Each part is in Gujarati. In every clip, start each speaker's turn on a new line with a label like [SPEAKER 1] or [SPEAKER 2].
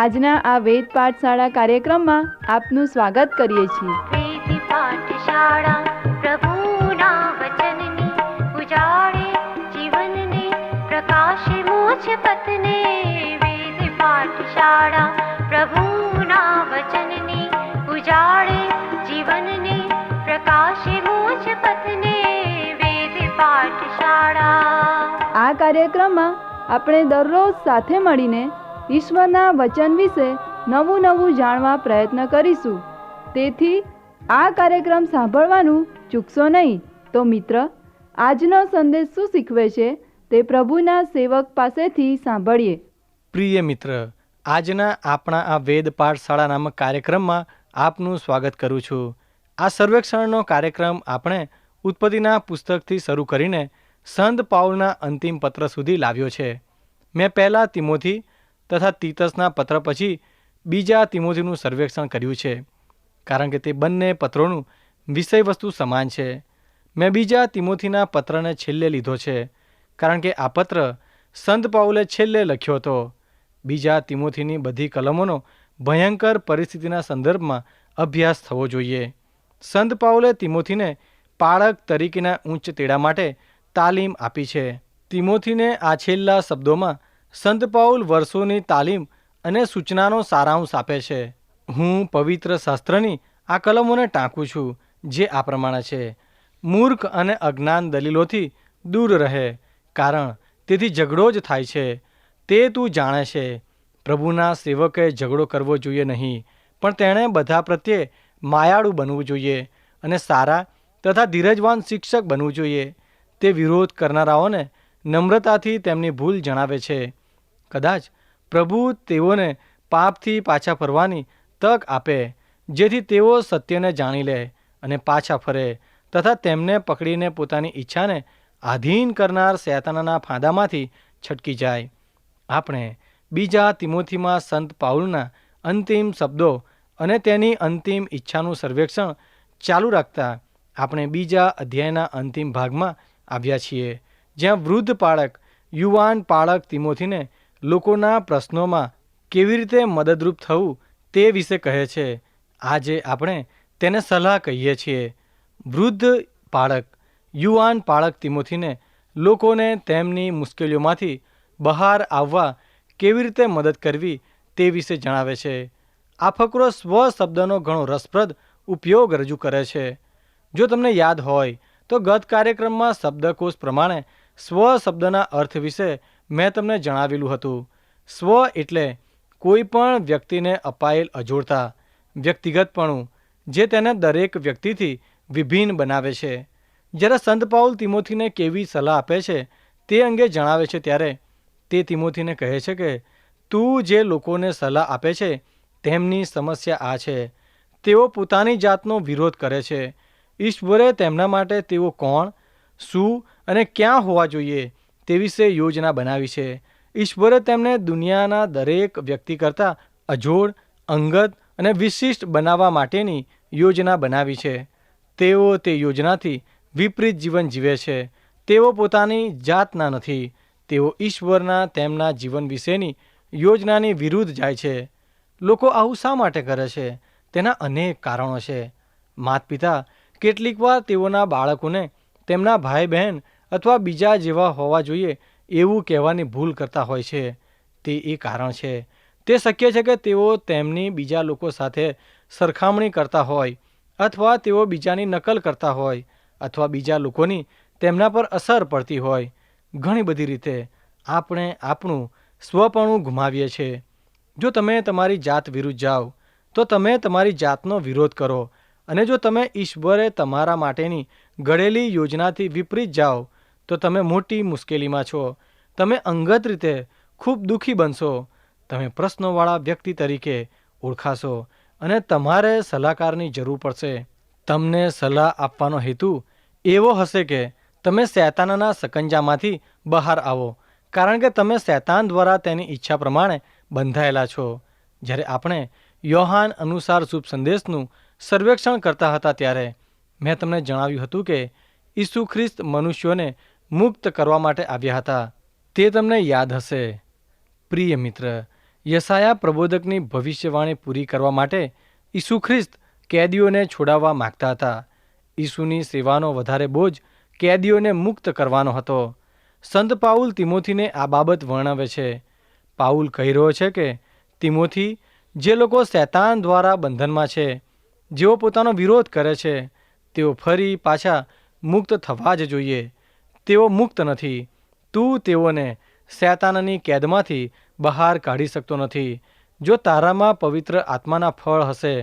[SPEAKER 1] આજના આ વેદ પાઠશાળા કાર્યક્રમમાં આપનું સ્વાગત કરીએ છીએ.
[SPEAKER 2] વેદ પાઠશાળા પ્રભુના વચનની ઉજાળે જીવનને પ્રકાશે મોજ પથને. વેદ પાઠશાળા પ્રભુના વચનની ઉજાળે જીવનને પ્રકાશે મોજ પથને. વેદ પાઠશાળા
[SPEAKER 1] આ કાર્યક્રમમાં આપણે દરરોજ સાથે મળીને ઈશ્વરના વચન વિશે નવું નવું જાણવા પ્રયત્ન કરીશું. તેથી આ કાર્યક્રમ સાંભળવાનું ચૂકશો નહીં. તો મિત્ર, આજનો સંદેશ શું શીખવે છે તે પ્રભુના સેવક પાસેથી સાંભળીએ.
[SPEAKER 3] પ્રિય મિત્ર, આજના આપણા આ વેદ પાઠશાળા નામક કાર્યક્રમમાં આપનું સ્વાગત કરું છું. આ સર્વેક્ષણનો કાર્યક્રમ આપણે ઉત્પત્તિના પુસ્તકથી શરૂ કરીને સંત પાઉલના અંતિમ પત્ર સુધી લાવ્યો છે. મેં પહેલાં તિમોથી તથા તીતસના પત્ર પછી બીજા તિમોથીનું સર્વેક્ષણ કર્યું છે. કારણ કે તે બંને પત્રોનું વિષય વસ્તુ સમાન છે. મેં બીજા તિમોથીના પત્રને છેલ્લે લીધો છે. કારણ કે આ પત્ર સંત પાઉલે છેલ્લે લખ્યો હતો. બીજા તિમોથીની બધી કલમોનો ભયંકર પરિસ્થિતિના સંદર્ભમાં અભ્યાસ થવો જોઈએ. સંત પાઉલે તિમોથીને પાળક તરીકેના ઉચ્ચ તેડા માટે તાલીમ આપી છે. તિમોથીને આ છેલ્લા શબ્દોમાં સંત પાઉલ વર્ષોની તાલીમ અને સૂચનાનો સારાંશ આપે છે. હું પવિત્ર શાસ્ત્રની આ કલમોને ટાંકું છું, જે આ પ્રમાણે છે. મૂર્ખ અને અજ્ઞાન દલીલોથી દૂર રહે, કારણ તેથી ઝઘડો જ થાય છે. તે તું જાણે છે. પ્રભુના સેવકે ઝઘડો કરવો જોઈએ નહીં, પણ તેણે બધા પ્રત્યે માયાળું બનવું જોઈએ અને સારા તથા ધીરજવાન શિક્ષક બનવું જોઈએ. તે વિરોધ કરનારાઓને નમ્રતાથી તેમની ભૂલ જણાવે છે. કદાચ પ્રભુ તેઓને પાપથી પાછા ફરવાની તક આપે, જેથી તેઓ સત્યને જાણી લે અને પાછા ફરે, તથા તેમને પકડીને પોતાની ઈચ્છાને આધીન કરનાર શેતાનાના ફાંદામાંથી છટકી જાય. આપણે બીજા તિમોથીમાં સંત પાઉલના અંતિમ શબ્દો અને તેની અંતિમ ઈચ્છાનું સર્વેક્ષણ ચાલુ રાખતા આપણે બીજા અધ્યાયના અંતિમ ભાગમાં આવ્યા છીએ, જ્યાં વૃદ્ધ પાળક, યુવાન પાળક તિમોથીને લોકોના પ્રશ્નોમાં કેવી રીતે મદદરૂપ થવું તે વિશે કહે છે. આજે આપણે તેને સલાહ કહીએ છીએ. વૃદ્ધ પાળક, યુવાન પાળક તિમોથીને લોકોને તેમની મુશ્કેલીઓમાંથી બહાર આવવા કેવી રીતે મદદ કરવી તે વિશે જણાવે છે. આ ફકરો સ્વ શબ્દનો ઘણો રસપ્રદ ઉપયોગ રજૂ કરે છે. જો તમને યાદ હોય, તો ગત કાર્યક્રમમાં શબ્દકોશ પ્રમાણે સ્વ શબ્દના અર્થ વિશે મેં તમને જણાવેલું હતું. સ્વ એટલે કોઈ પણ વ્યક્તિને અપાયેલ અજોડતા, વ્યક્તિગતપણું, જે તેને દરેક વ્યક્તિથી વિભિન્ન બનાવે છે. જ્યારે સંત પાઉલ તિમોથીને કેવી સલાહ આપે છે તે અંગે જણાવે છે ત્યારે તે તિમોથીને કહે છે કે, તું જે લોકોને સલાહ આપે છે, તેમની સમસ્યા આ છે. તેઓ પોતાની જાતનો વિરોધ કરે છે. ઈશ્વરે તેમના માટે તેઓ કોણ, શું અને ક્યાં હોવા જોઈએ? તે વિશે યોજના બનાવી છે. ઈશ્વરે તેમને દુનિયાના દરેક વ્યક્તિ કરતાં અજોડ, અંગત અને વિશિષ્ટ બનાવવા માટેની યોજના બનાવી છે. તેઓ તે યોજનાથી વિપરીત જીવન જીવે છે. તેઓ પોતાની જાતના નથી. તેઓ ઈશ્વરના તેમના જીવન વિશેની યોજનાની વિરુદ્ધ જાય છે. લોકો આવું શા માટે કરે છે? તેના અનેક કારણો છે. માત પિતા કેટલીકવાર તેઓના બાળકોને તેમના ભાઈ બહેન અથવા બીજા જેવા હોવા જોઈએ એવું કહેવાની ભૂલ કરતા હોય છે. તે એ કારણ છે. તે શક્ય છે કે તેઓ તેમની બીજા લોકો સાથે સરખામણી કરતા હોય અથવા તેઓ બીજાની નકલ કરતા હોય અથવા બીજા લોકોની તેમના પર અસર પડતી હોય. ઘણી બધી રીતે આપણે આપણું સ્વપણું ગુમાવીએ છીએ જો તમે તમારી જાત વિરુદ્ધ જાઓ, તો તમે તમારી જાતનો વિરોધ કરો અને જો તમે ઈશ્વરે તમારા માટેની ઘડેલી યોજનાથી વિપરીત જાઓ તો તમે મોટી મુશ્કેલીમાં છો. તમે અંગત રીતે ખૂબ દુઃખી બનશો. તમે પ્રશ્નોવાળા વ્યક્તિ તરીકે ઓળખાશો અને તમારે સલાહકારની જરૂર પડશે. તમને સલાહ આપવાનો હેતુ એવો હશે કે તમે શૈતાનના સકંજામાંથી બહાર આવો. કારણ કે તમે શૈતાન દ્વારા તેની ઈચ્છા પ્રમાણે બંધાયેલા છો. જ્યારે આપણે યોહાન અનુસાર શુભ સંદેશનું સર્વેક્ષણ કરતા હતા ત્યારે મેં તમને જણાવ્યું હતું કે ઈસુ ખ્રિસ્ત મનુષ્યોને મુક્ત કરવા માટે આવ્યા હતા. તે તમને યાદ હશે. પ્રિય મિત્ર યસાયા પ્રબોધકની ભવિષ્યવાણી પૂરી કરવા માટે ઈસુ ખ્રિસ્ત કેદીઓને છોડાવવા માગતા હતા. ઈસુની સેવાનો વધારે બોજ કેદીઓને મુક્ત કરવાનો હતો. સંત પાઉલ તિમોથીને આ બાબત વર્ણવે છે. પાઉલ કહી રહ્યો છે કે, તિમોથી, જે લોકો શૈતાન દ્વારા બંધનમાં છે, જેઓ પોતાનો વિરોધ કરે છે, તેઓ ફરી પાછા મુક્ત થવા જ જોઈએ. તેઓ મુક્ત નથી. તું તેઓને શૈતાનની કેદમાંથી બહાર કાઢી શકતો નથી. જો તારામાં પવિત્ર આત્માના ફળ હશે,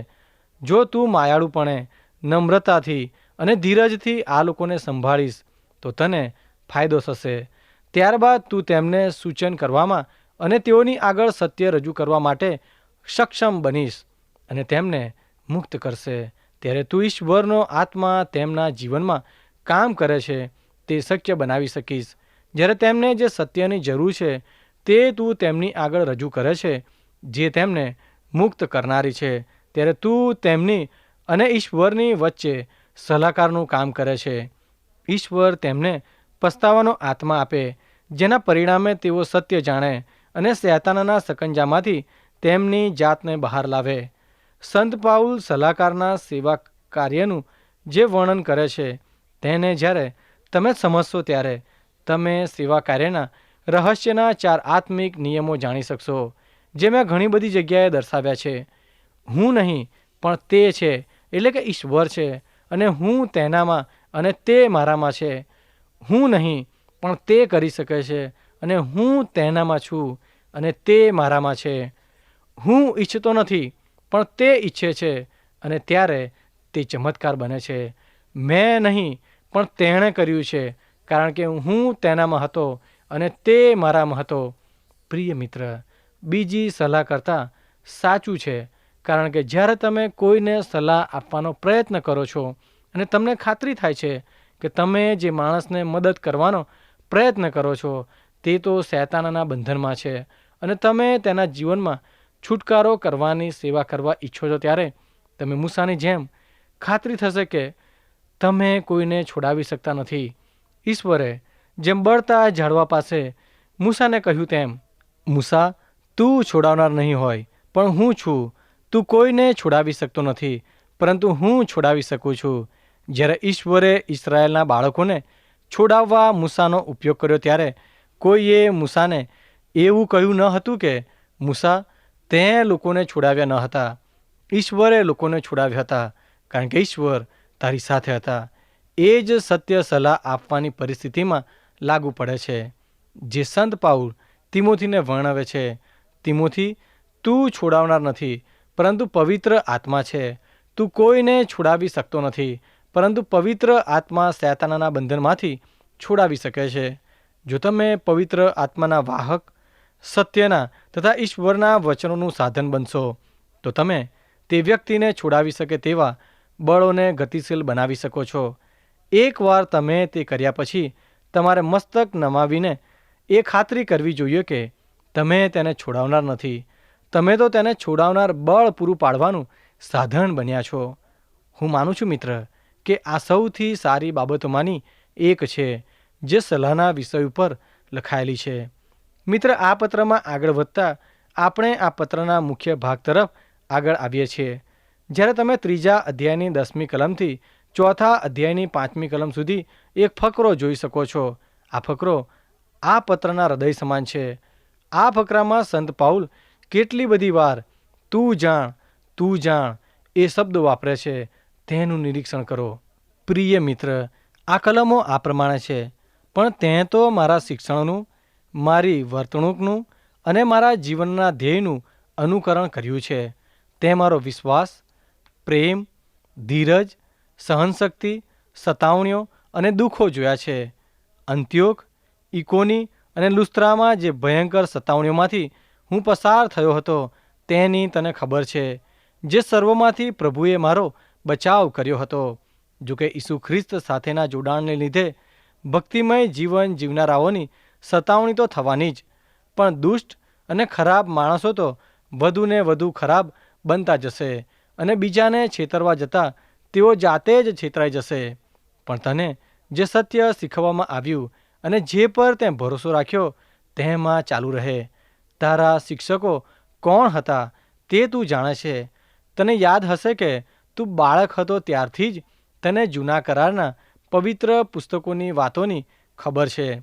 [SPEAKER 3] જો તું માયાળુપણે નમ્રતાથી અને ધીરજથી આ લોકોને સંભાળીશ, તો તને ફાયદો થશે. ત્યારબાદ તું તેમને સૂચન કરવામાં અને તેઓની આગળ સત્ય રજૂ કરવા માટે સક્ષમ બનીશ અને તેમને મુક્ત કરશે. ત્યારે તું ઈશ્વરનો આત્મા તેમના જીવનમાં કામ કરે છે તે શક્ય બનાવી શકીશ. જ્યારે તેમને જે સત્યની જરૂર છે, તે તું તેમની આગળ રજૂ કરે છે, જે તેમને મુક્ત કરનારી છે. ત્યારે તું તેમની અને ઈશ્વરની વચ્ચે સલાહકારનું કામ કરે છે. ઈશ્વર તેમને પસ્તાવાનો આત્મા આપે, જેના પરિણામે તેઓ સત્ય જાણે અને શૈતાનના સકંજામાંથી તેમની જાતને બહાર લાવે. સંત પાઉલ સલાહકારના સેવા કાર્યનું જે વર્ણન કરે છે, તેને જ્યારે તમે સમજશો ત્યારે. તમે સેવા કાર્યના રહસ્યના ચાર આત્મિક નિયમો જાણી શકશો, જે મેં ઘણી બધી જગ્યાએ દર્શાવ્યા છે. હું નહીં, પણ તે છે, એટલે કે ઈશ્વર છે, અને હું તેનામાં અને તે મારામાં છે. હું નહીં, પણ તે કરી શકે છે, અને હું તેનામાં છું, અને તે મારામાં છે. હું ઈચ્છતો નથી, પણ તે ઈચ્છે છે, અને ત્યારે તે ચમત્કાર બને છે. મેં નહીં પણ તેણે કર્યું છે, કારણ કે હું તેનામાં હતો અને તે મારામાં હતો. પ્રિય મિત્ર, બીજી સલાહ કરતાં સાચું છે, કારણ કે જ્યારે તમે કોઈને સલાહ આપવાનો પ્રયત્ન કરો છો અને તમને ખાતરી થાય છે કે તમે જે માણસને મદદ કરવાનો પ્રયત્ન કરો છો, તે તો શૈતાનના બંધનમાં છે અને તમે તેના જીવનમાં છુટકારો કરવાની સેવા કરવા ઈચ્છો છો ત્યારે તમે મૂસાની જેમ ખાતરી થશે કે તમે કોઈને છોડાવી શકતા નથી. ઈશ્વરે જેમ બળતા ઝાડવા પાસે મૂસાને કહ્યું તેમ, મૂસા, તું છોડાવનાર નહીં હોય, પણ હું છું. તું કોઈને છોડાવી શકતો નથી, પરંતુ હું છોડાવી શકું છું. જ્યારે ઈશ્વરે ઇસરાયેલના બાળકોને છોડાવવા મૂસાનો ઉપયોગ કર્યો ત્યારે કોઈએ મૂસાને એવું કહ્યું ન હતું કે, મૂસા, તે લોકોને છોડાવ્યા ન હતા. ઈશ્વરે લોકોને છોડાવ્યા હતા. કારણ કે ઈશ્વર તારી સાથે હતા. એ જ સત્ય સલાહ આપવાની પરિસ્થિતિમાં લાગુ પડે છે. જે સંત પાઉલ તિમોથીને વર્ણવે છે, તિમોથી, તું છોડાવનાર નથી, પરંતુ પવિત્ર આત્મા છે. તું કોઈને છોડાવી શકતો નથી, પરંતુ પવિત્ર આત્મા શૈતાનાના બંધનમાંથી છોડાવી શકે છે. જો તમે પવિત્ર આત્માના વાહક, સત્યના તથા ઈશ્વરના વચનોનું સાધન બનશો, તો તમે તે વ્યક્તિને છોડાવી શકે તેવા બળોને ગતિશીલ બનાવી શકો છો. એકવાર તમે તે કર્યા પછી તમારે મસ્તક નમાવીને એ ખાતરી કરવી જોઈએ કે તમે તેને છોડાવનાર નથી. તમે તો તેને છોડાવનાર બળ પૂરું પાડવાનું સાધન બન્યા છો. હું માનું છું મિત્ર કે આ સૌથી સારી બાબતોમાંની એક છે જે સલાહના વિષય ઉપર લખાયેલી છે. મિત્ર, આ પત્રમાં આગળ વધતા આપણે આ પત્રના મુખ્ય ભાગ તરફ આગળ આવીએ છીએ. જ્યારે તમે ત્રીજા અધ્યાયની દસમી કલમથી ચોથા અધ્યાયની પાંચમી કલમ સુધી એક ફકરો જોઈ શકો છો. આ ફકરો આ પત્રના હૃદય સમાન છે. આ ફકરામાં સંત પાઉલ કેટલી બધી વાર તું જાણ તું જાણ એ શબ્દો વાપરે છે. તેનું નિરીક્ષણ કરો. પ્રિય મિત્ર, આ કલમો આ પ્રમાણે છે. પણ તે તો મારા શિક્ષણનું, મારી વર્તણૂકનું અને મારા જીવનના ધ્યેયનું અનુકરણ કર્યું છે. તે મારો વિશ્વાસ પ્રેમ, ધીરજ, સહનશક્તિ, સતાવણીઓ અને દુઃખો જોયા છે. અંત્યોક ઇકોની અને લુસ્ત્રામાં જે ભયંકર સતાવણીઓમાંથી હું પસાર થયો હતો, તેની તને ખબર છે, જે સર્વમાંથી પ્રભુએ મારો બચાવ કર્યો હતો. જોકે ઈસુ ખ્રિસ્ત સાથેના જોડાણને લીધે ભક્તિમય જીવન જીવનારાઓની સતાવણી તો થવાની જ, પણ દુષ્ટ અને ખરાબ માણસો તો વધુને વધુ ખરાબ બનતા જશે. અને બીજાને છેતરવા જતાં તેઓ જાતે જ છેતરાઈ જશે. પણ તને જે સત્ય શીખવવામાં આવ્યું અને જે પર તે ભરોસો રાખ્યો, તેમાં ચાલુ રહે. તારા શિક્ષકો કોણ હતા તે તું જાણે છે. તને યાદ હશે કે તું બાળક હતો ત્યારથી જ તને જૂના કરારના પવિત્ર પુસ્તકોની વાતોની ખબર છે.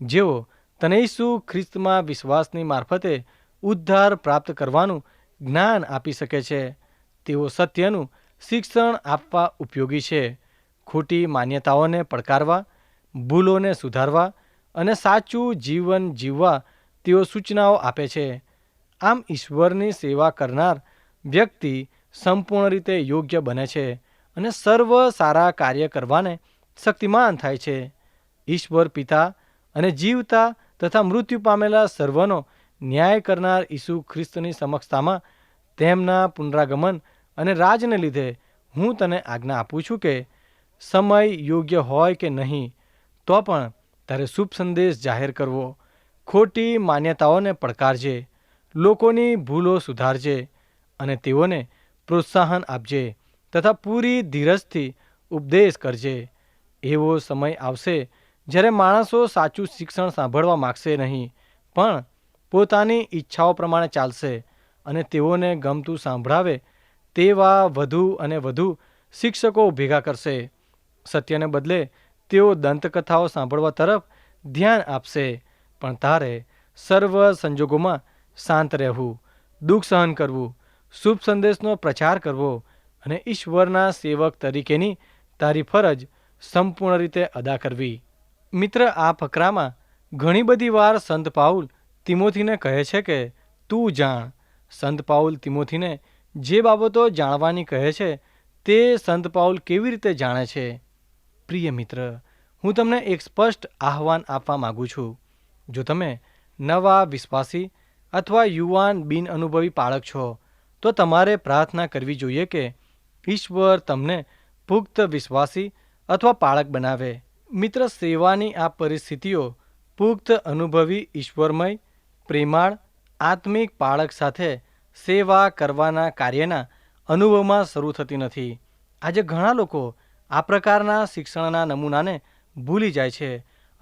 [SPEAKER 3] જેઓ તને ઈસુ ખ્રિસ્તમાં વિશ્વાસની મારફતે ઉદ્ધાર પ્રાપ્ત કરવાનું જ્ઞાન આપી શકે છે. તેઓ સત્યનું શિક્ષણ આપવા ઉપયોગી છે. ખોટી માન્યતાઓને પડકારવા, ભૂલોને સુધારવા અને સાચું જીવન જીવવા તેઓ સૂચનાઓ આપે છે. આમ ઈશ્વરની સેવા કરનાર વ્યક્તિ સંપૂર્ણ રીતે યોગ્ય બને છે અને સર્વ સારા કાર્ય કરવાને શક્તિમાન થાય છે. ઈશ્વર પિતા અને જીવતા તથા મૃત્યુ પામેલા સર્વનો ન્યાય કરનાર ઈસુ ખ્રિસ્તની સમક્ષતામાં તેમના પુનરાગમન અને રાજને લીધે હું તને આજ્ઞા આપું છું કે સમય યોગ્ય હોય કે નહીં, તો પણ તારે શુભ સંદેશ જાહેર કરવો. ખોટી માન્યતાઓને પડકારજે. લોકોની ભૂલો સુધારજે અને તેઓને પ્રોત્સાહન આપજે તથા પૂરી ધીરજથી ઉપદેશ કરજે. એવો સમય આવશે જ્યારે માણસો સાચું શિક્ષણ સાંભળવા માગશે નહીં, પણ પોતાની ઈચ્છાઓ પ્રમાણે ચાલશે અને તેઓને ગમતું સાંભળાવે તેવા વધુ અને વધુ શિક્ષકો ભેગા કરશે. સત્યને બદલે તેઓ દંતકથાઓ સાંભળવા તરફ ધ્યાન આપશે. પણ તારે સર્વ સંજોગોમાં શાંત રહેવું, દુઃખ સહન કરવું, શુભ સંદેશનો પ્રચાર કરવો અને ઈશ્વરના સેવક તરીકેની તારી ફરજ સંપૂર્ણ રીતે અદા કરવી. મિત્ર, આ ફકરામાં ઘણી બધી વાર સંત પાઉલ તિમોથીને કહે છે કે, તું જાણ. સંત પાઉલ તિમોથીને જે બાબતો જાણવાની કહે છે, તે સંત પાઉલ કેવી રીતે જાણે છે? પ્રિય મિત્ર, હું તમને એક સ્પષ્ટ આહવાન આપવા માગું છું. જો તમે નવા, વિશ્વાસી અથવા યુવાન બિન અનુભવી બાળક છો, તો તમારે પ્રાર્થના કરવી જોઈએ કે ઈશ્વર તમને પુખ્ત વિશ્વાસી અથવા પાળક બનાવે. મિત્ર, સેવાની આ પરિસ્થિતિઓ પુખ્ત, અનુભવી, ઈશ્વરમય, પ્રેમાળ, આત્મિક પાળક સાથે સેવા કરવાના કાર્યના અનુભવમાં શરૂ થતી નથી. આજે ઘણા લોકો આ પ્રકારના શિક્ષણના નમૂનાને ભૂલી જાય છે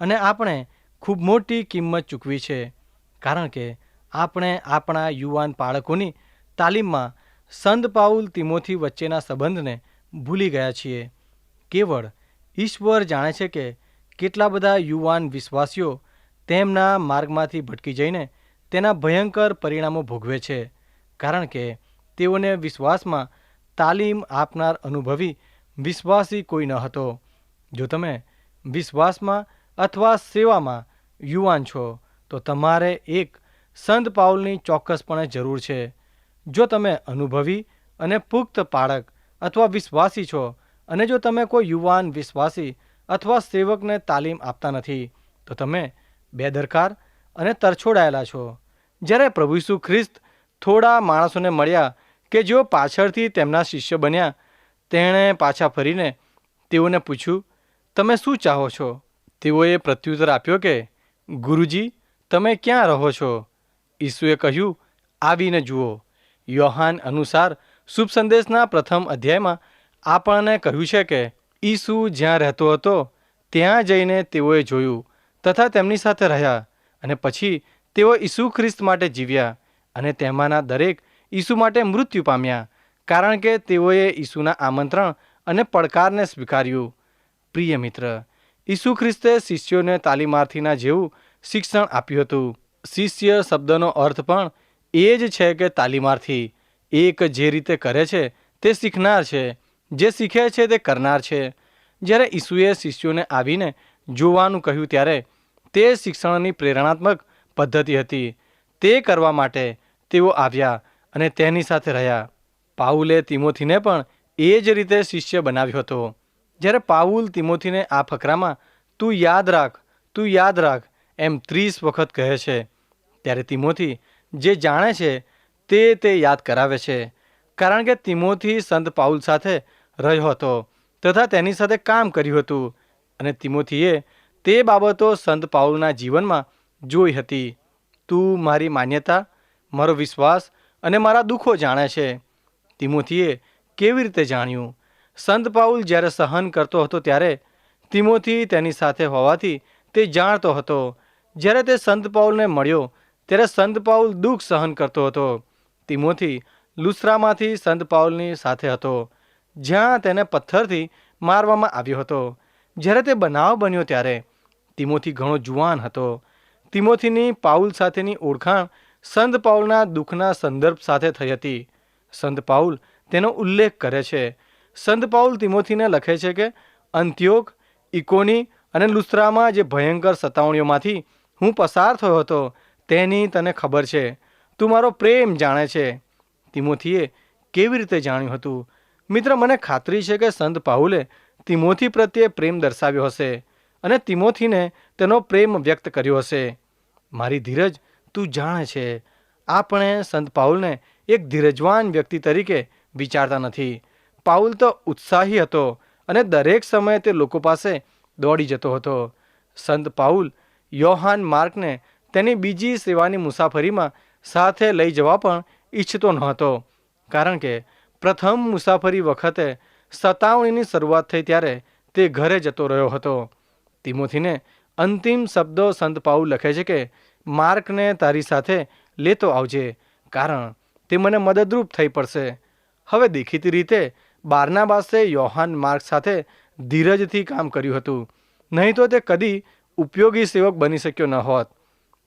[SPEAKER 3] અને આપણે ખૂબ મોટી કિંમત ચૂકવી છે. કારણ કે આપણે આપણા યુવાન બાળકોની તાલીમમાં સંત પાઉલ તિમોથી વચ્ચેના સંબંધને ભૂલી ગયા છીએ. કેવળ ઈશ્વર જાણે છે કે કેટલા બધા યુવાન વિશ્વાસીઓ તેમના માર્ગમાંથી ભટકી જઈને તેના ભયંકર પરિણામો ભોગવે છે. કારણ કે તેઓને વિશ્વાસમાં તાલીમ આપનાર અનુભવી વિશ્વાસી કોઈ ન હતો. જો તમે વિશ્વાસમાં અથવા સેવામાં યુવાન છો, તો તમારે એક સંત પાઉલની ચોક્કસપણે જરૂર છે. જો તમે અનુભવી અને પુખ્ત પાળક અથવા વિશ્વાસી છો અને જો તમે કોઈ યુવાન, વિશ્વાસી અથવા સેવકને તાલીમ આપતા નથી, તો તમે બેદરકાર અને તરછોડાયેલા છો. જ્યારે પ્રભુ ખ્રિસ્ત થોડા માણસોને મળ્યા કે જેઓ પાછળથી તેમના શિષ્ય બન્યા. તેણે પાછા ફરીને તેઓને પૂછ્યું, તમે શું ચાહો છો? તેઓએ પ્રત્યુત્તર આપ્યો કે, ગુરુજી, તમે ક્યાં રહો છો? ઈસુએ કહ્યું, આવીને જુઓ. યોહાન અનુસાર શુભ સંદેશના પ્રથમ અધ્યાયમાં આપણને કહ્યું છે કે, ઈસુ જ્યાં રહેતો હતો, ત્યાં જઈને તેઓએ જોયું તથા તેમની સાથે રહ્યા અને પછી તેઓ ઈસુ ખ્રિસ્ત માટે જીવ્યા. અને તેમાંના દરેક ઈસુ માટે મૃત્યુ પામ્યા. કારણ કે તેઓએ ઈસુના આમંત્રણ અને પડકારને સ્વીકાર્યું. પ્રિય મિત્ર, ઈસુ ખ્રિસ્તે શિષ્યોને તાલીમાર્થીના જેવું શિક્ષણ આપ્યું હતું. શિષ્ય શબ્દનો અર્થ પણ એ જ છે કે તાલીમાર્થી. એક જે રીતે કરે છે તે શીખનાર છે. જે શીખે છે તે કરનાર છે. જ્યારે ઈસુએ શિષ્યોને આવીને જોવાનું કહ્યું ત્યારે તે શિક્ષણની પ્રેરણાત્મક પદ્ધતિ હતી. તે કરવા માટે તેઓ આવ્યા અને તેની સાથે રહ્યા. પાઉલે તિમોથીને પણ એ જ રીતે શિષ્ય બનાવ્યો હતો. જ્યારે પાઉલ તિમોથીને આ ફકરામાં, તું યાદ રાખ, તું યાદ રાખ, એમ ત્રીસ વખત કહે છે, ત્યારે તિમોથી જે જાણે છે તે તે યાદ કરાવે છે. કારણ કે તિમોથી સંત પાઉલ સાથે રહ્યો હતો તથા તેની સાથે કામ કર્યું હતું અને તિમોથીએ તે બાબતો સંત પાઉલના જીવનમાં જોઈ હતી. તું મારી માન્યતા મારો વિશ્વાસ અને મારા દુઃખો જાણે છે. તિમોથીએ કેવી રીતે જાણ્યું? સંત પાઉલ જ્યારે સહન કરતો હતો ત્યારે તિમોથી તેની સાથે હોવાથી તે જાણતો હતો. જ્યારે તે સંત પાઉલને મળ્યો, ત્યારે સંત પાઉલ દુઃખ સહન કરતો હતો. તિમોથી લુસરામાંથી સંત પાઉલની સાથે હતો, જ્યાં તેને પથ્થરથી મારવામાં આવ્યો હતો. જ્યારે તે બનાવ બન્યો ત્યારે તિમોથી ઘણો જુવાન હતો. તિમોથીની પાઉલ સાથેની ઓળખાણ સંત પાઉલના દુઃખના સંદર્ભ સાથે થઈ હતી. સંત પાઉલ તેનો ઉલ્લેખ કરે છે. સંત પાઉલ તિમોથીને લખે છે કે, અંત્યોક, ઇકોની અને લુસ્ત્રામાં જે ભયંકર સતાવણીઓમાંથી હું પસાર થયો હતો, તેની તને ખબર છે. તું મારો પ્રેમ જાણે છે. તિમોથીએ કેવી રીતે જાણ્યું હતું? મિત્ર, મને ખાતરી છે કે સંત પાઉલે તિમોથી પ્રત્યે પ્રેમ દર્શાવ્યો હશે અને તિમોથીને તેનો પ્રેમ વ્યક્ત કર્યો હશે. મારી ધીરજ તું જાણે છે. આપણે સંત પાઉલને એક ધીરજવાન વ્યક્તિ તરીકે વિચારતા નથી. પાઉલ તો ઉત્સાહી હતો અને દરેક સમયે તે લોકો પાસે દોડી જતો હતો. સંત પાઉલ યોહાન માર્કને તેની બીજી સેવાની મુસાફરીમાં સાથે લઈ જવા પણ ઈચ્છતો નહોતો કારણ કે પ્રથમ મુસાફરી વખતે સતાવણીની શરૂઆત થઈ ત્યારે તે ઘરે જતો રહ્યો હતો. તિમોથીને અંતિમ શબ્દો સંત પાઉલ લખે છે કે માર્કને તારી સાથે લેતો આવજે, કારણ તે મને મદદરૂપ થઈ પડશે. હવે દેખીતી રીતે બારનાબાસે યોહાન માર્ક સાથે ધીરજથી કામ કર્યું હતું. નહીં તો તે કદી ઉપયોગી સેવક બની શક્યો ન હોત.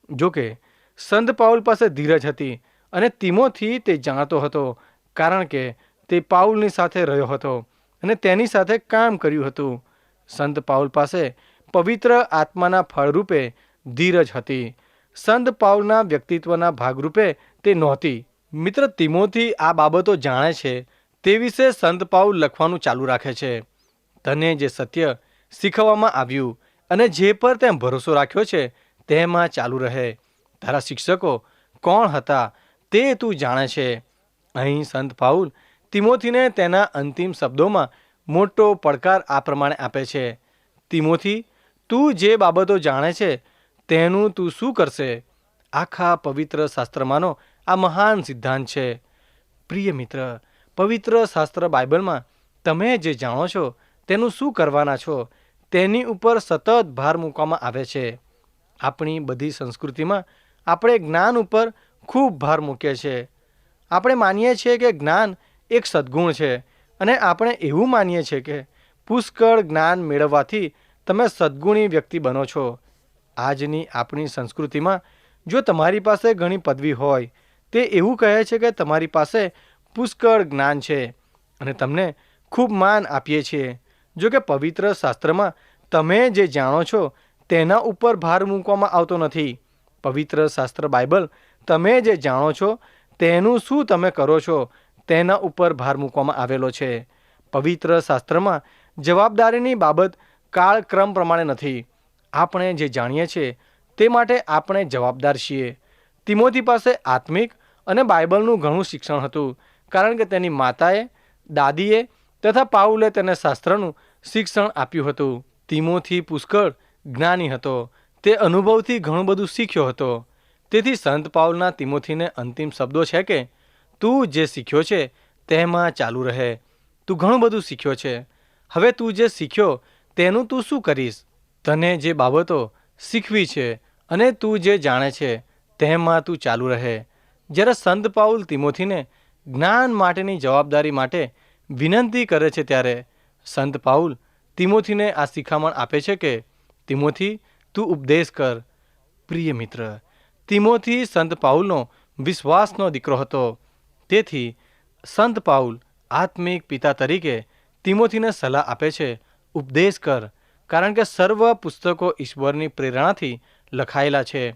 [SPEAKER 3] જોકે, સંત પાઉલ પાસે ધીરજ હતી અને તિમોથી તે જાણતો હતો, કારણ કે તે પાઉલની સાથે રહ્યો હતો અને તેની સાથે કામ કર્યું હતું. સંત પાઉલ પાસે પવિત્ર આત્માના ફળરૂપે ધીરજ હતી. સંત પાઉલના વ્યક્તિત્વના ભાગરૂપે તે નહોતી. મિત્ર તિમોથી આ બાબતો જાણે છે તે વિશે સંત પાઉલ લખવાનું ચાલુ રાખે છે. તને જે સત્ય શીખવવામાં આવ્યું અને જે પર તેમ ભરોસો રાખ્યો છે તેમાં ચાલુ રહે. તારા શિક્ષકો કોણ હતા તે તું જાણે છે. અહીં સંત પાઉલ તિમોથીને તેના અંતિમ શબ્દોમાં મોટો પડકાર આ પ્રમાણે આપે છે. તિમોથી, તું જે બાબતો જાણે છે તેનું તું શું કરશે? આખા પવિત્ર શાસ્ત્રમાંનો આ મહાન સિદ્ધાંત છે. પ્રિય મિત્ર, પવિત્ર શાસ્ત્ર બાઇબલમાં તમે જે જાણો છો, તેનું શું કરવાના છો, તેની ઉપર સતત ભાર મૂકવામાં આવે છે. આપણી બધી સંસ્કૃતિમાં આપણે જ્ઞાન ઉપર ખૂબ ભાર મૂકીએ છીએ આપણે માનીએ છીએ કે જ્ઞાન એક સદ્ગુણ છે અને આપણે એવું માનીએ છીએ કે પુષ્કળ જ્ઞાન મેળવવાથી તમે સદ્ગુણી વ્યક્તિ બનો છો. આજની આપણી સંસ્કૃતિમાં જો તમારી પાસે ઘણી પદવી હોય, તે એવું કહે છે કે તમારી પાસે પુષ્કળ જ્ઞાન છે અને તમને ખૂબ માન આપીએ છીએ. જો કે પવિત્ર શાસ્ત્રમાં તમે જે જાણો છો, તેના ઉપર ભાર મૂકવામાં આવતો નથી. પવિત્ર શાસ્ત્ર બાઇબલ, તમે જે જાણો છો, તેનું શું તમે કરો છો, તેના ઉપર ભાર મૂકવામાં આવેલો છે. પવિત્ર શાસ્ત્રમાં જવાબદારીની બાબત કાળક્રમ પ્રમાણે નથી. આપણે જે જાણીએ છીએ તે માટે આપણે જવાબદાર છીએ. તિમોથી પાસે આત્મિક અને બાઇબલનું ઘણું શિક્ષણ હતું, કારણ કે તેની માતાએ, દાદીએ તથા પાઉલે તેને શાસ્ત્રનું શિક્ષણ આપ્યું હતું. તિમોથી પુષ્કળ જ્ઞાની હતો. તે અનુભવથી ઘણું બધું શીખ્યો હતો. તેથી સંત પાઉલના તિમોથીને અંતિમ શબ્દો છે કે, તું જે શીખ્યો છે તેમાં ચાલુ રહે. તું ઘણું બધું શીખ્યો છે. હવે તું જે શીખ્યો તેનું તું શું કરીશ? તને જે બાબતો શીખવી છે અને તું જે જાણે છે, તેમાં તું ચાલુ રહે. જ્યારે સંત પાઉલ તિમોથીને જ્ઞાન માટેની જવાબદારી માટે વિનંતી કરે છે ત્યારે સંત પાઉલ તિમોથીને આ શિખામણ આપે છે કે, તિમોથી, તું ઉપદેશ કર. પ્રિય મિત્ર, તિમોથી સંત પાઉલનો વિશ્વાસનો દીકરો હતો. તેથી સંત પાઉલ આત્મિક પિતા તરીકે તિમોથીને સલાહ આપે છે, ઉપદેશ કર. કારણ કે સર્વ પુસ્તકો ઈશ્વરની પ્રેરણાથી લખાયેલા છે.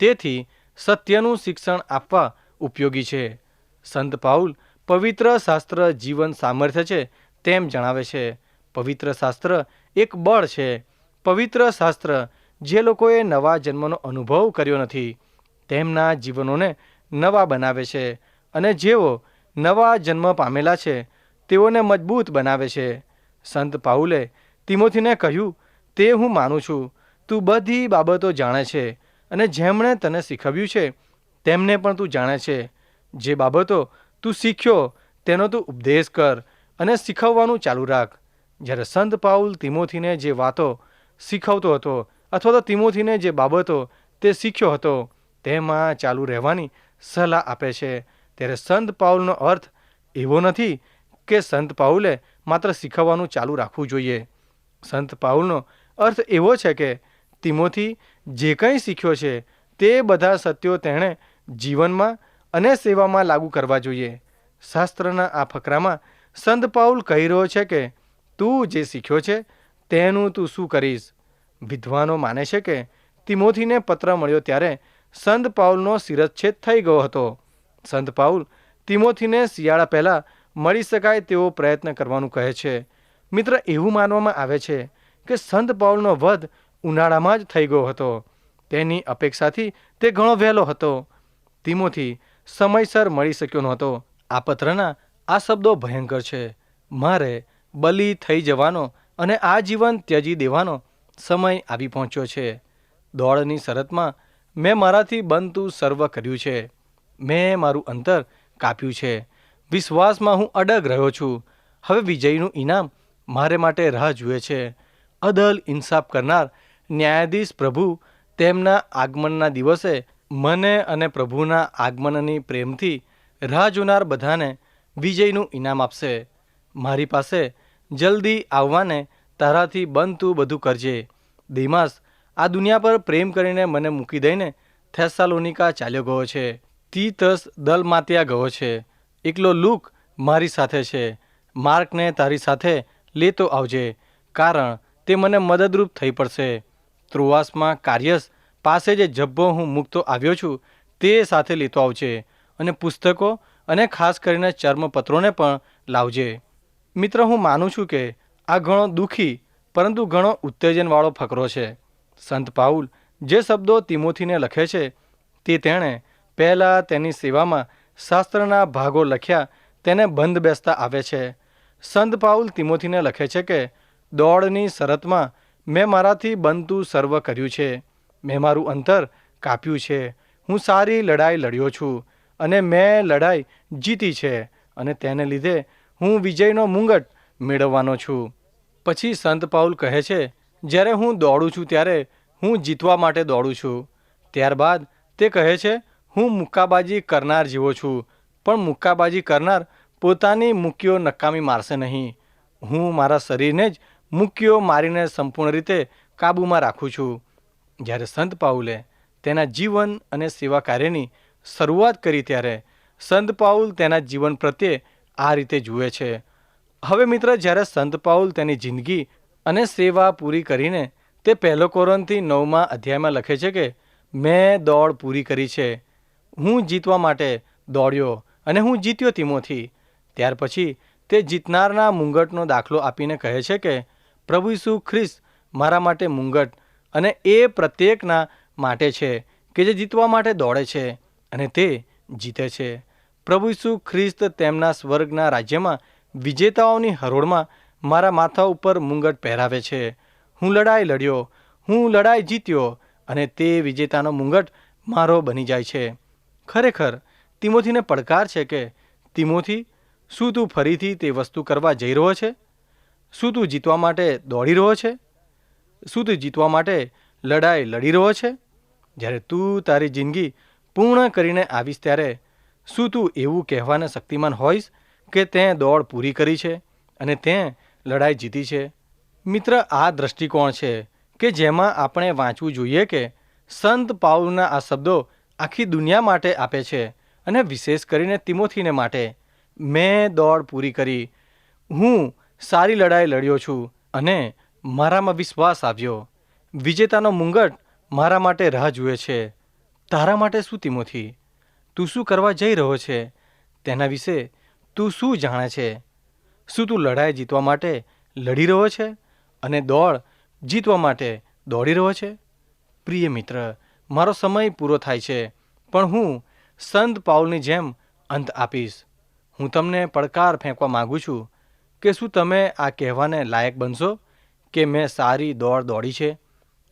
[SPEAKER 3] તેથી સત્યનું શિક્ષણ આપવા ઉપયોગી છે. સંત પાઉલ પવિત્ર શાસ્ત્ર જીવન સામર્થ્ય છે તેમ જણાવે છે. પવિત્ર શાસ્ત્ર એક બળ છે. પવિત્ર શાસ્ત્ર જે લોકોએ નવા જન્મનો અનુભવ કર્યો નથી, તેમના જીવનોને નવા બનાવે છે અને જેઓ નવા જન્મ પામેલા છે, તેઓને મજબૂત બનાવે છે. સંત પાઉલે તિમોથીને કહ્યું, તે હું માનું છું. તું બધી બાબતો જાણે છે અને જેમણે તને શીખવ્યું છે, તેમને પણ તું જાણે છે. જે બાબતો તું શીખ્યો, તેનો તું ઉપદેશ કર અને શીખવવાનું ચાલુ રાખ. જ્યારે સંત પાઉલ તિમોથીને જે વાતો શીખવતો હતો અથવા તો તિમોથીને જે બાબતો તે શીખ્યો હતો, તેમાં ચાલુ રહેવાની સલાહ આપે છે. ત્યારે સંત પાઉલનો અર્થ એવો નથી કે સંત પાઉલે માત્ર શીખવવાનું ચાલુ રાખવું જોઈએ. સંત પાઉલનો અર્થ એવો છે કે તિમોથી જે કંઈ શીખ્યો છે તે બધા સત્યો તેણે જીવનમાં અને સેવામાં લાગુ કરવા જોઈએ. શાસ્ત્રના આ ફકરામાં સંત પાઉલ કહી રહ્યો છે કે, તું જે શીખ્યો છે તેનું તું શું કરીશ? વિદ્વાનો માને છે કે તિમોથીને પત્ર મળ્યો ત્યારે સંત પાઉલનો શિરચ્છેદ થઈ ગયો હતો. સંત પાઉલ તિમોથીને શિયાળા પહેલાં મળી શકાય તેવો પ્રયત્ન કરવાનું કહે છે. મિત્ર એવું માનવામાં આવે છે કે સંત પાઉલનો વધ ઉનાળામાં જ થઈ ગયો હતો. તેની અપેક્ષાથી તે ઘણો વહેલો હતો. તિમોથી સમયસર મળી શક્યો નહોતો. આ પત્રના આ શબ્દો ભયંકર છે. મારે બલી થઈ જવાનો અને આ જીવન ત્યજી દેવાનો સમય આવી પહોંચ્યો છે. દોડની શરતમાં મેં મારાથી બનતું સર્વ કર્યું છે. મેં મારું અંતર કાપ્યું છે. વિશ્વાસમાં હું અડગ રહ્યો છું. હવે વિજયનું ઇનામ મારે માટે રાહ જુએ છે. અદલ ઇન્સાફ કરનાર ન્યાયાધીશ પ્રભુ તેમના આગમનના દિવસે મને અને પ્રભુના આગમનની પ્રેમથી રાહ જોનાર બધાને વિજયનું ઇનામ આપશે. મારી પાસે જલ્દી આવવાને તારાથી બનતું બધું કરજે. દિમાસ, આ દુનિયા પર પ્રેમ કરીને મને મૂકી દઈને થેસાલોનિકા ચાલ્યો ગયો છે. તીતસ દલમાત્યા ગયો છે. એકલો લુક મારી સાથે છે. માર્કને તારી સાથે લેતો આવજે, કારણ તે મને મદદરૂપ થઈ પડશે. ત્રુવાસમાં કાર્યસ પાસે જે જબ્બો હું મૂકતો આવ્યો છું, તે સાથે લેતો આવજે અને પુસ્તકો અને ખાસ કરીને ચર્મપત્રોને પણ લાવજે. મિત્ર, હું માનું છું કે આ ઘણો દુઃખી, પરંતુ ઘણો ઉત્તેજનવાળો ફકરો છે. સંત પાઉલ જે શબ્દો તિમોથીને લખે છે, તે તેણે પહેલાં તેની સેવામાં શાસ્ત્રના ભાગો લખ્યા, તેને બંધ બેસતા આવે છે. સંત પાઉલ તિમોથીને લખે છે કે, દોડની શરતમાં મેં મારાથી બનતું સર્વ કર્યું છે. મેં મારું અંતર કાપ્યું છે. હું સારી લડાઈ લડ્યો છું અને મેં લડાઈ જીતી છે અને તેને લીધે હું વિજયનો મુંગટ મેળવવાનો છું. પછી સંત પાઉલ કહે છે, જ્યારે હું દોડું છું ત્યારે હું જીતવા માટે દોડું છું. ત્યારબાદ તે કહે છે, હું મુક્કાબાજી કરનાર જેવો છું. પણ મુક્કાબાજી કરનાર પોતાની મૂકીઓ નકામી મારશે નહીં. હું મારા શરીરને જ મૂકીઓ મારીને સંપૂર્ણ રીતે કાબૂમાં રાખું છું. જ્યારે સંત પાઉલે તેના જીવન અને સેવા કાર્યની શરૂઆત કરી ત્યારે સંત પાઉલ તેના જીવન પ્રત્યે આ રીતે જુએ છે. હવે મિત્ર, જ્યારે સંત પાઉલ તેની જિંદગી અને સેવા પૂરી કરીને તે પહેલો કોરનથી નવમા અધ્યાયમાં લખે છે કે, મેં દોડ પૂરી કરી છે. હું જીતવા માટે દોડ્યો અને હું જીત્યો તિમોથી. ત્યાર પછી તે જીતનારના મુંગટનો દાખલો આપીને કહે છે કે, પ્રભુ ઈસુ ખ્રિસ્ત મારા માટે મુંગટ અને એ પ્રત્યેકના માટે છે કે જે જીતવા માટે દોડે છે અને તે જીતે છે. પ્રભુ ઈસુ ખ્રિસ્ત તેમના સ્વર્ગના રાજ્યમાં વિજેતાઓની હરોળમાં મારા માથા ઉપર મુંગટ પહેરાવે છે. હું લડાઈ લડ્યો, હું લડાઈ જીત્યો અને તે વિજેતાનો મુંગટ મારો બની જાય છે. ખરેખર, તિમોથીને પડકાર છે કે, તિમોથી શું તું ફરીથી તે વસ્તુ કરવા જઈ રહ્યો છે? શું તું જીતવા માટે દોડી રહ્યો છે? શું તું જીતવા માટે લડાઈ લડી રહ્યો છે? જ્યારે તું તારી જિંદગી પૂર્ણ કરીને આવીશ ત્યારે શું તું એવું કહેવાને શક્તિમાન હોઈશ કે તેં દોડ પૂરી કરી છે અને તેં લડાઈ જીતી છે? મિત્ર, આ દ્રષ્ટિકોણ છે કે જેમાં આપણે વાંચવું જોઈએ કે સંત પાઉલના આ શબ્દો આખી દુનિયા માટે આપે છે અને વિશેષ કરીને તિમોથીને માટે. મેં દોડ પૂરી કરી. હું સારી લડાઈ લડ્યો છું અને મારામાં વિશ્વાસ આવ્યો. વિજેતાનો મુંગટ મારા માટે રાહ જુએ છે. તારા માટે શું, તિમોથી? તું શું કરવા જઈ રહ્યો છે? તેના વિશે તું શું જાણે છે? શું તું લડાઈ જીતવા માટે લડી રહ્યો છે અને દોડ જીતવા માટે દોડી રહ્યો છે? પ્રિય મિત્ર, મારો સમય પૂરો થાય છે, પણ હું સંત પાઉલની જેમ અંત આપીશ. હું તમને પડકાર ફેંકવા માગું છું કે શું તમે આ કહેવાને લાયક બનશો કે મેં સારી દોડ દોડી છે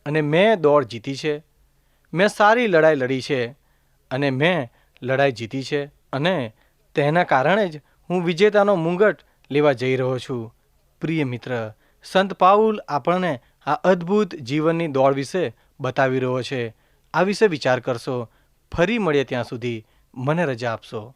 [SPEAKER 3] અને મેં દોડ જીતી છે? મેં સારી લડાઈ લડી છે અને મેં લડાઈ જીતી છે અને તેના કારણે જ હું વિજેતાનો મુંગટ લેવા જઈ રહ્યો છું. પ્રિય મિત્ર, સંત પાઉલ આપણને આ અદ્ભુત જીવનની દોડ વિશે બતાવી રહ્યો છે. આ વિશે વિચાર કરશો, ફરી મળીએ ત્યાં સુધી. મને રજા આપશો.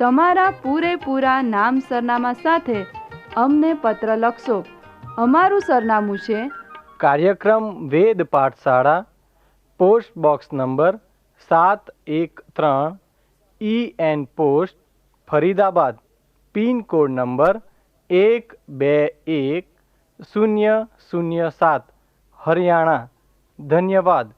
[SPEAKER 1] તમારા પૂરેપૂરા નામ સરનામા સાથે અમને પત્ર લખશો. અમારું સરનામું છે
[SPEAKER 3] કાર્યક્રમ Ved Pathshala, post box number સાત એક ત્રણ, E N post, Faridabad pincode number એક બે એક, શૂન્ય શૂન્ય સાત, હરિયાણા. ધન્યવાદ.